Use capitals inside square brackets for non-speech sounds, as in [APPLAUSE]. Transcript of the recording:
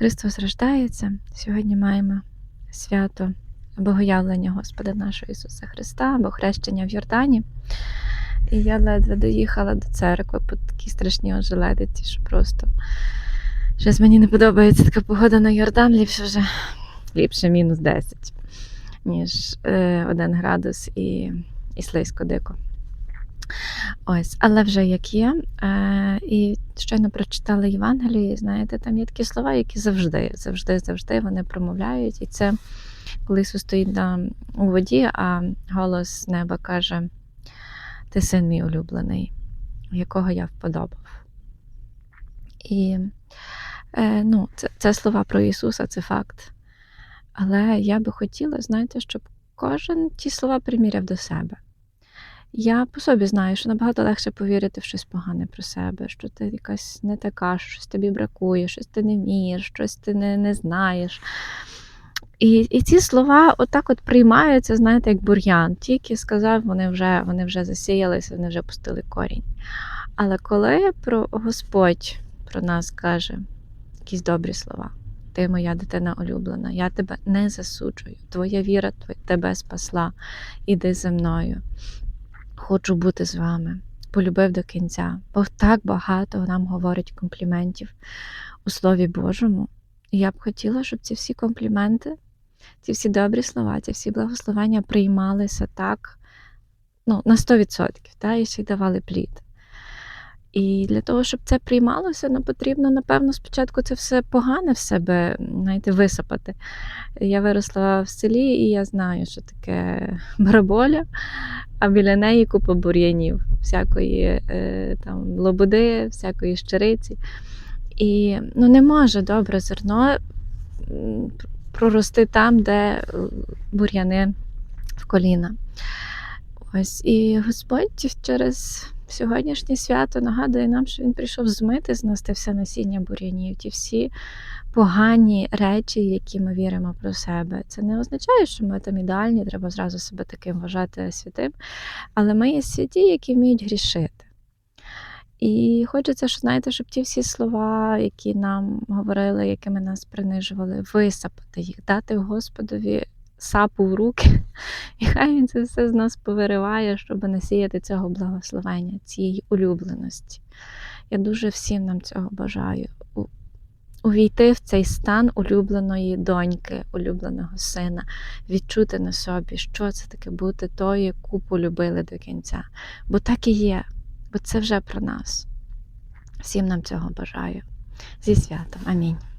Христос рождається. Сьогодні маємо свято Богоявлення Господа нашого Ісуса Христа або хрещення в Йордані. І я ледве доїхала до церкви по такій страшній ожеледиці, що просто щось мені не подобається така погода на Йордан, ліпше вже ліпше мінус 10, ніж е, 1 градус і, і слизько дико. Ось, але вже як є. Е, і щойно Євангелію, і знаєте, там є такі слова, які завжди, завжди, завжди вони промовляють. І це коли Ісус стоїть на, у воді, а голос неба каже: Ти син мій улюблений, якого я вподобав. І е, ну, це, це слова про Ісуса, це факт. Але я би хотіла, знаєте, щоб кожен ті слова приміряв до себе. Я по собі знаю, що набагато легше повірити в щось погане про себе, що ти якась не така, що щось тобі бракує, щось ти не вмієш, щось ти не, не знаєш. І і ці слова отак от приймаються, знаєте, як бур'ян. Тільки сказав, вони вже вони вже засіялися, вони вже пустили корінь. Але коли про Господь про нас каже якісь добрі слова, ти моя дитина улюблена, я тебе не засуджую, твоя віра тебе спасла, іди за мною. Хочу бути з вами, полюбив до кінця, бо так багато нам говорить компліментів у Слові Божому. І я б хотіла, щоб ці всі компліменти, ці всі добрі слова, ці всі благословення приймалися так ну, на 100%, та, і ще й давали плід. І для того, щоб це приймалося, ну, потрібно, напевно, спочатку це все погане в себе знаєте, висипати. Я виросла в селі, і я знаю, що таке [LAUGHS] бараболя, а біля неї купа бур'янів, всякої е, там, лободи, всякої щириці. І ну, не може добре зерно прорости там, де бур'яни в коліна. Ось і Господь через сьогоднішнє свято нагадує нам, що він прийшов змити з нас те все насіння бур'янів, ті всі погані речі, які ми віримо про себе. Це не означає, що ми там ідеальні, треба зразу себе таким вважати святим. Але ми є святі, які вміють грішити. І хочеться, що знаєте, щоб ті всі слова, які нам говорили, якими нас принижували, висапати їх, дати Господові сапу в руки, [LAUGHS] і хай він це все з нас повириває, щоб насіяти цього благословення, цієї улюбленості. Я дуже всім нам цього бажаю. Увійти в цей стан улюбленої доньки, улюбленого сина, відчути на собі, що це таке бути тою, яку полюбили до кінця. Бо так і є, бо це вже про нас. Всім нам цього бажаю. Зі святом. Амінь.